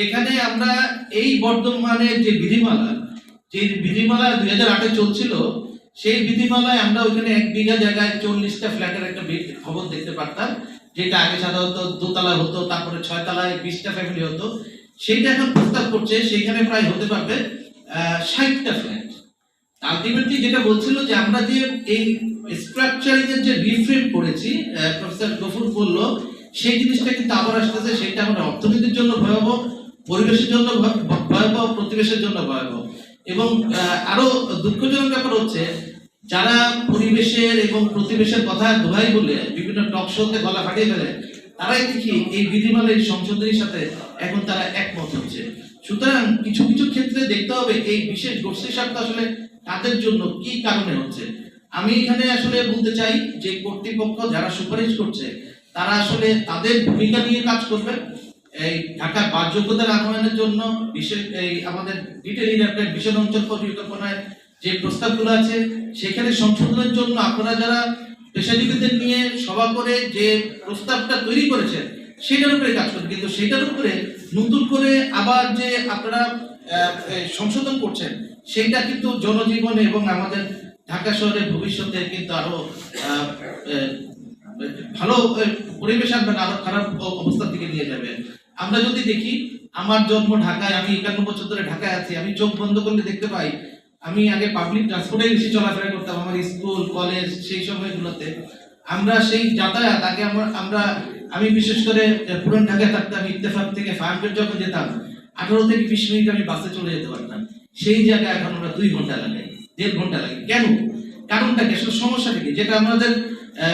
যেখানে আমরা এই বর্তমানের যে বিধিমালা যে বিধিমালা দুই হাজার আটে চলছিল, সেই বিধিমালায় আমরা ওইখানে এক বিঘা জায়গায় চল্লিশটা ফ্ল্যাটের একটা খবর দেখতে পারতাম, যেটা আগে সাধারণত দোতলা হতো, তারপরে ছয় তলায় বিশটা ফ্যামিলি হতো। সেইটা এখন প্রস্তাব করছে সেখানে প্রায় হতে পারবে ষাটটা ফ্ল্যাট আলটিমেটলি যেটা বলছিল যে আমরা যে এই স্ট্রাকচারিং যে রিফ্রেম করেছি প্রফেসর গফুর বলল, সেই জিনিসটা কিন্তু আবার আসতেছে, সেটা আমাদের অর্থনীতির জন্য ভয়াবহ। পরিবেশের জন্য ভয়- ভয়াবহ, প্রতিবেশের জন্য ভয়াবহ। এবং আরও দুঃখজনক ব্যাপার হচ্ছে, যারা পরিবেশের এবং প্রতিবেশের কথা দোহাই বলে বিভিন্ন টক শোতে গলা ফাটিয়ে ফেলে, তারাই দেখি এই বিধিমালার সংশোধনীর সাথে এখন তারা একমত হচ্ছে। সুতরাং কিছু কিছু ক্ষেত্রে দেখতে হবে এই বিশেষ গোষ্ঠী স্বার্থ আসলে তাদের জন্য কি কারণে হচ্ছে। আমি এখানে আসলে বলতে চাই যে কর্তৃপক্ষ যারা সুপারিশ করছে, তারা আসলে তাদের ভূমিকা নিয়ে কাজ করবে। এই ঢাকার বাহ্যকতার আহ্বানের জন্য বিশেষ এই আমাদের ডিটেল ইন্টারপ্রেট বিশদ অঞ্চল পরিকল্পনায় যে প্রস্তাবগুলো আছে, সেখানে সংশোধনের জন্য আপনারা যারা পেশাজীবীদের নিয়ে সভা করে যে প্রস্তাবটা তৈরি করেছেন, সেটার উপরে কাজ করবেন কিন্তু সেটার উপরে নতুন করে আবার যে আপনারা সংশোধন করছেন, সেটা কিন্তু জনজীবনে এবং আমাদের ঢাকা শহরের ভবিষ্যতে কিন্তু আরও ভালো পরিবেশ আনবে না, আরও খারাপ অবস্থার দিকে নিয়ে যাবে। আমরা যদি দেখি, আমার জন্ম ঢাকায়, আমি একান্ন বছর ধরে ঢাকায় আছি, আমি চোখ বন্ধ করলে দেখতে পাই, আমি আগে পাবলিক ট্রান্সপোর্টে বেশি চলাফেরা করতাম, আমার স্কুল কলেজ সেই সময়গুলোতে। আমরা সেই যাতায়াত, আগে আমার, আমরা, আমি বিশেষ করে পুরান ঢাকায় থাকতাম, ইত্তেফাক থেকে ফায়ারগেট যখন যেতাম, আঠারো থেকে বিশ মিনিট আমি বাসে চলে যেতে পারতাম। সেই জায়গায় এখন আমরা দুই ঘণ্টা লাগে, দেড় ঘণ্টা লাগে। কেন? কারণটা কি? সমস্যাটা কি? যেটা আমাদের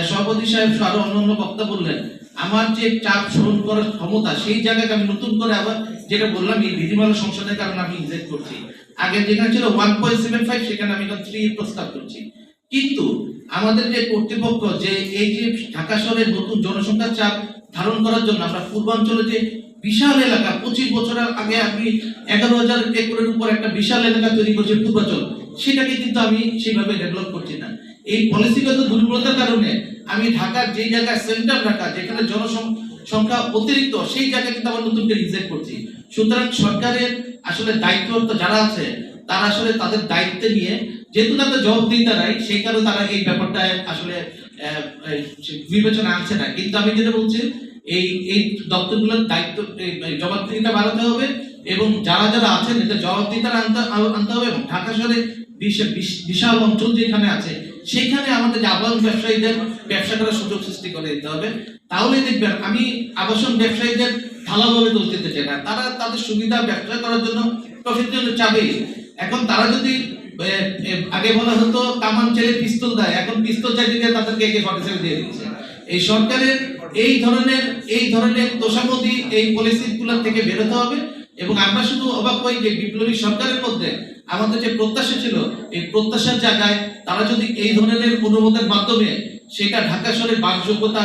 সভাপতি সাহেব আরও অন্য অন্য বক্তা বললেন আমার যে চাপ সহন করার ক্ষমতা, সেই জায়গাকে আমি নতুন করে আবার যেটা বললাম, এই বিধিমালা সংশোধনের কারণে আমি ইনজেক্ট করছি। আগে যেখানে ছিল ওয়ান পয়েন্ট সেভেন ফাইভ সেখানে আমি এখন থ্রি প্রস্তাব করছি। কিন্তু আমাদের যে কর্তৃপক্ষ, যে এই যে ঢাকা শহরের নতুন জনসংখ্যার চাপ ধারণ করার জন্য আমরা পূর্বাঞ্চলে যে বিশাল এলাকা, পঁচিশ বছর আগে আমি এগারো হাজার একরের উপর একটা বিশাল এলাকা তৈরি করছি পূর্বাঞ্চল, সেটাকে কিন্তু আমি সেইভাবে ডেভেলপ করছি না। এই পলিসিগত দুর্বলতার কারণে আমি ঢাকার যে জায়গায় সেন্টার ঢাকা, যেখানে জনসংখ্যা অতিরিক্ত, সেই জায়গায় কিন্তু আমরা নতুন করে রিজেক্ট করছি। সুতরাং সরকারের আসলে দায়িত্ব যারা আছে, তারা আসলে তাদের দায়িত্ব নিয়ে, যেহেতু তাদের জবাবদিহিতা নাই, সেই কারণে তারা এই ব্যাপারটা আসলে বিবেচনা আনছে না। কিন্তু আমি যেটা বলছি, এই এই দপ্তরগুলোর দায়িত্ব জবাবদিহিতা বাড়াতে হবে এবং যারা যারা আছেন, এদের জবাবদিহিতা আনতে আনতে হবে এবং ঢাকা শহরে বিশ- বিশ- বিশাল অঞ্চল যেখানে আছে সেইখানে আমাদের যে আবাসন ব্যবসায়ীদের ব্যবসা করার সুযোগ সৃষ্টি করে দিতে হবে। তাহলে দেখবেন, আমি আবাসন ব্যবসায়ীদের ভালোভাবে দোষ দিতে চাই না। তারা তাদের সুবিধা ব্যবসা করার জন্য প্রফিট জন্য চাবেই এখন তারা যদি আগে বলা হতো কামান ছেলে পিস্তল দেয়, এখন পিস্তল চাইতে গিয়ে তাদেরকে একে ফর্টি দিয়ে দিচ্ছে। এই সরকারের এই ধরনের এই ধরনের তোষামতি এই পলিসিগুলো থেকে বেরোতে হবে। এবং আমরা শুধু অবাক হই যে বিপ্লবী সরকারের মধ্যে আমাদের যে প্রত্যাশা ছিল, এই প্রত্যাশার জায়গায় তারা যদি এই ধরনের অনুমোদের মাধ্যমে সেটা ঢাকা শহরের বাসযোগ্যতা